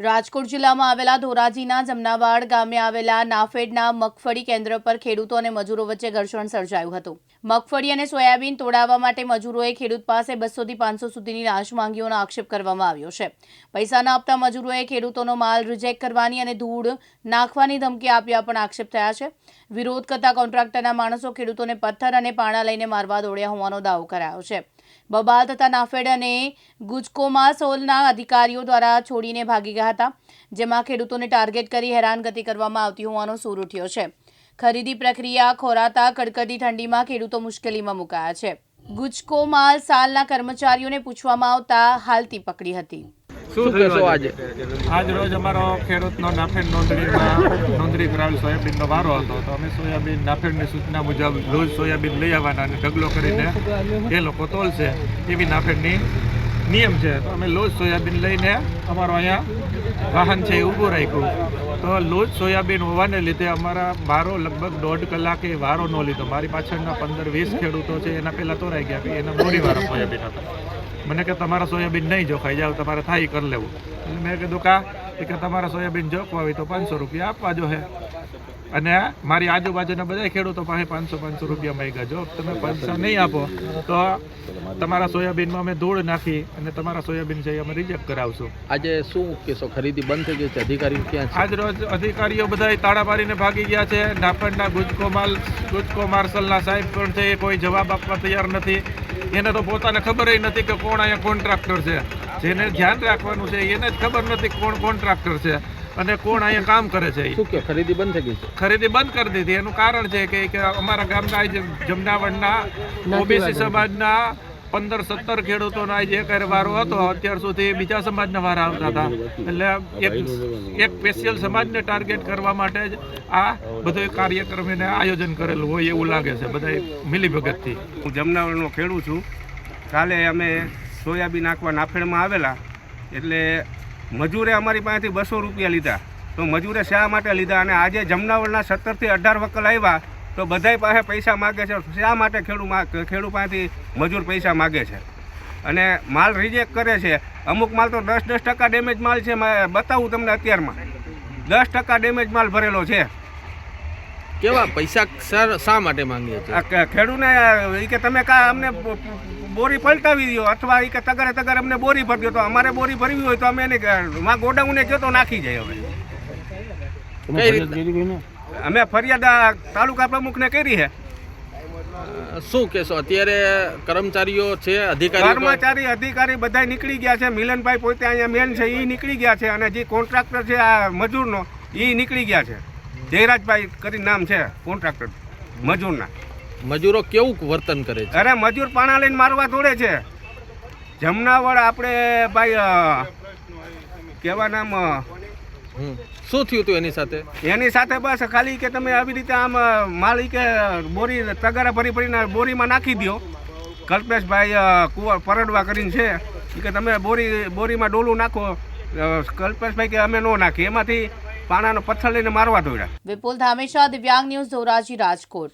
રાજકોટ જિલ્લામાં આવેલા ધોરાજીના જમનાવાડ ગામે આવેલા નાફેડના મગફળી કેન્દ્ર પર ખેડૂતો અને મજૂરો વચ્ચે ઘર્ષણ સર્જાયું હતું. મગફળી અને સોયાબીન તોડાવવા માટે મજૂરોએ ખેડૂત પાસે બસોથી પાંચસો સુધીની લાંચ માંગીઓનો આક્ષેપ કરવામાં આવ્યો છે. પૈસા ન આપતા મજૂરોએ ખેડૂતોનો માલ રિજેક્ટ કરવાની અને ધૂળ નાખવાની ધમકી આપ્યા પણ આક્ષેપ થયા છે. વિરોધ કરતા કોન્ટ્રાક્ટરના માણસો ખેડૂતોને પથ્થર અને પાણા લઈને મારવા દોડ્યા હોવાનો દાવો કરાયો છે. બબાલ તથા નાફેડ અને ગુજકોમા સોલના અધિકારીઓ દ્વારા છોડીને ભાગી ગયા હતા, જેમાં ખેડૂતોને ટાર્ગેટ કરી હેરાનગતિ કરવામાં આવતી હોવાનો સૂર ઉઠ્યો છે. ખરીદી પ્રક્રિયા ખોરાતા કડકડી ઠંડીમાં ખેડૂતો મુશ્કેલીમાં મુકાયા છે. ગુજકોમાલ સાલના કર્મચારીઓને પૂછવામાં આવતા હાલતી પકડી હતી. શું કહેશો આજે? આજ? રોજ અમારો ખેડૂતનો નાફેડ નોંધણીમાં નોંધણી કરાવેલ સોયાબીનનો વારો હતો. તો અમે સોયાબીન નાફેડની સૂચના મુજબ રોજ સોયાબીન લઈ આવવાના અને ઢગલો કરીને એ લોકો તોલશે એવી નાફેડની નિયમ છે. તો અમે લોજ સોયાબીન લઈને અમારો અહીંયા વાહન છે એ ઊભું રાખ્યું. તો લોજ સોયાબીન હોવાને લીધે અમારા વારો લગભગ દોઢ કલાકે વારો ન લીધો. મારી પાછળના પંદર વીસ ખેડૂતો છે એના પહેલાં તોરાઈ ગયા એના મોડી વારો સોયાબીન હતા. મને કે તમારા સોયાબીન નહીં જોખાઈ જાવ તમારે થાય કરી લેવું. એટલે મેં કીધું કા? કે તમારા સોયાબીન જોખવા હોય તો પાંચસો રૂપિયા આપવા જો હે. અને મારી આજુબાજુના બધા ખેડૂતો પાસે પાંચસો પાંચસો રૂપિયા માંગ્યા જો તમે પાંચસો નહીં આપો તો તમારા સોયાબીનમાં અમે ધૂળ નાખી અને તમારા સોયાબીન છે અમે રિજેક્ટ કરાવશું. આજે શું કેસો? ખરીદી બંધ થઈ ગઈ છે? અધિકારી ક્યાં આજ રોજ અધિકારીઓ બધા તાળા મારીને ભાગી ગયા છે. નાફેડના ગુજકો માલ ગુજકો માર્શલના સાહેબ પણ છે એ કોઈ જવાબ આપવા તૈયાર નથી. એને તો પોતાને ખબર નથી કે કોણ અહીંયા કોન્ટ્રાક્ટર છે. જેને ધ્યાન રાખવાનું છે એને જ ખબર નથી કે કોણ કોન્ટ્રાક્ટર છે અને કોણ અહીંયા કામ કરે છે શું કે ખરીદી બંધ થઈ ગઈ છે? ખરીદી બંધ કરી દીધી. એનું કારણ છે કે કે અમારા ગામના જમનાવડના ઓબીસી સમાજના પંદર, સત્તર ખેડૂતોના જે એક વારો હતો, અત્યાર સુધી બીજા સમાજના વારા આવતા હતા. એટલે એક એક સ્પેશિયલ સમાજને ટાર્ગેટ કરવા માટે જ આ બધો કાર્યક્રમ એને આયોજન કરેલું હોય એવું લાગે છે બધા મિલીભગતથી. હું જમનાવરનો ખેડૂત છું. કાલે અમે સોયાબીન નાખવા નાફેડમાં આવેલા, એટલે મજૂરે અમારી પાસેથી બસો રૂપિયા લીધા. તો મજૂરે શા માટે લીધા? અને આજે જમનાવરના સત્તરથી અઢાર વકલ આવ્યા તો બધાય પાસે પૈસા માગે છે. શા માટે ખેડૂત ખેડૂત પાસેથી મજૂર પૈસા માગે છે? અને માલ રિજેક્ટ કરે છે. અમુક માલ તો દસ દસ ટકા ડેમેજ માલ છે. બતાવું તમને અત્યારમાં. દસ ટકા ડેમેજ માલ ભરેલો છે. કેવા? પૈસા સર શા માટે માંગીએ છે? ખેડૂને એ કે તમે કા અમને બોરી પલટાવી દો અથવા એ કે તગરે તગર અમને બોરી ભરી દો તો અમારે બોરી ભરવી હોય તો અમે એને ગોડાઉને કહો તો નાખી જાય હવે. કઈ અમે ફરિયાદ તાલુકા પ્રમુખને કરી છે શું કહેશો? અત્યારે કર્મચારીઓ છે અધિકારી કર્મચારી અધિકારી બધા નીકળી ગયા છે. મિલનભાઈ પોતે અહીંયા મેન છે એ નીકળી ગયા છે. અને જે કોન્ટ્રાક્ટર છે આ મજૂરનો એ નીકળી ગયા છે. જયરાજભાઈ કરી નામ છે કોન્ટ્રાક્ટર મજૂરના. મજૂરો કેવું વર્તન કરે છે? અરે મજૂર પાણા લઈને મારવા દોડે છે. જમનાવડ આપણે ભાઈ કેવા નામ. શું થયું હતું એની સાથે? એની સાથે બસ ખાલી કે તમે આવી રીતે આમ માળી કે બોરી તગારા ભરી ભરીને બોરીમાં નાખી દો કલ્પેશભાઈ કુંવર પરડવા કરીને છે. કે તમે બોરી બોરીમાં ડોલું નાખો. કલ્પેશભાઈ કે અમે ન નાખીએ. એમાંથી પાણાનો પથ્થર લઈને મારવા દોડ્યા વિપુલ ધામેશા દિવ્યાંગ ન્યૂઝ ધોરાજી રાજકોટ.